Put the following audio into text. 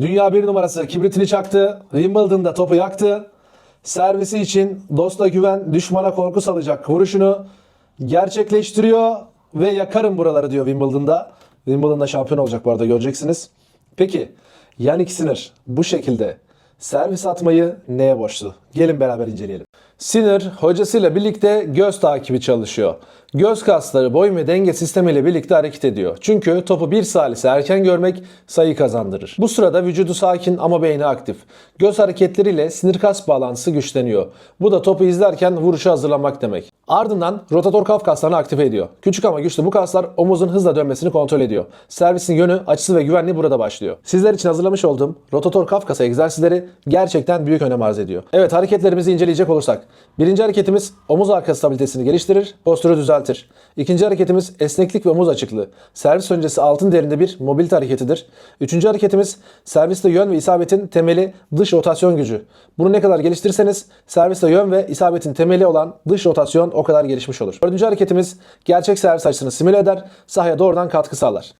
Dünya bir numarası kibritini çaktı. Wimbledon'da topu yaktı. Servisi için dosta güven, düşmana korku salacak vuruşunu gerçekleştiriyor ve yakarım buraları diyor Wimbledon'da. Wimbledon'da şampiyon olacak bu arada göreceksiniz. Peki Yannick Sinner bu şekilde servis atmayı neye borçlu? Gelin beraber inceleyelim. Sinner hocasıyla birlikte göz takibi çalışıyor. Göz kasları boyun ve denge sistemiyle birlikte hareket ediyor. Çünkü topu bir salise erken görmek sayı kazandırır. Bu sırada vücudu sakin ama beyni aktif. Göz hareketleriyle sinir kas bağlantısı güçleniyor. Bu da topu izlerken vuruşa hazırlanmak demek. Ardından rotator kaf kaslarını aktive ediyor. Küçük ama güçlü bu kaslar omuzun hızla dönmesini kontrol ediyor. Servisin yönü, açısı ve güvenliği burada başlıyor. Sizler için hazırlamış olduğum rotator kaf kası egzersizleri gerçekten büyük önem arz ediyor. Evet hareketlerimizi inceleyecek olursak. Birinci hareketimiz omuz arkası stabilitesini geliştirir, postürü düzeltir. İkinci hareketimiz esneklik ve omuz açıklığı. Servis öncesi altın derinde bir mobilite hareketidir. Üçüncü hareketimiz serviste yön ve isabetin temeli dış rotasyon gücü. Bunu ne kadar geliştirirseniz serviste yön ve isabetin temeli olan dış rotasyon o kadar gelişmiş olur. Dördüncü hareketimiz gerçek servis açısını simüle eder, sahaya doğrudan katkı sağlar.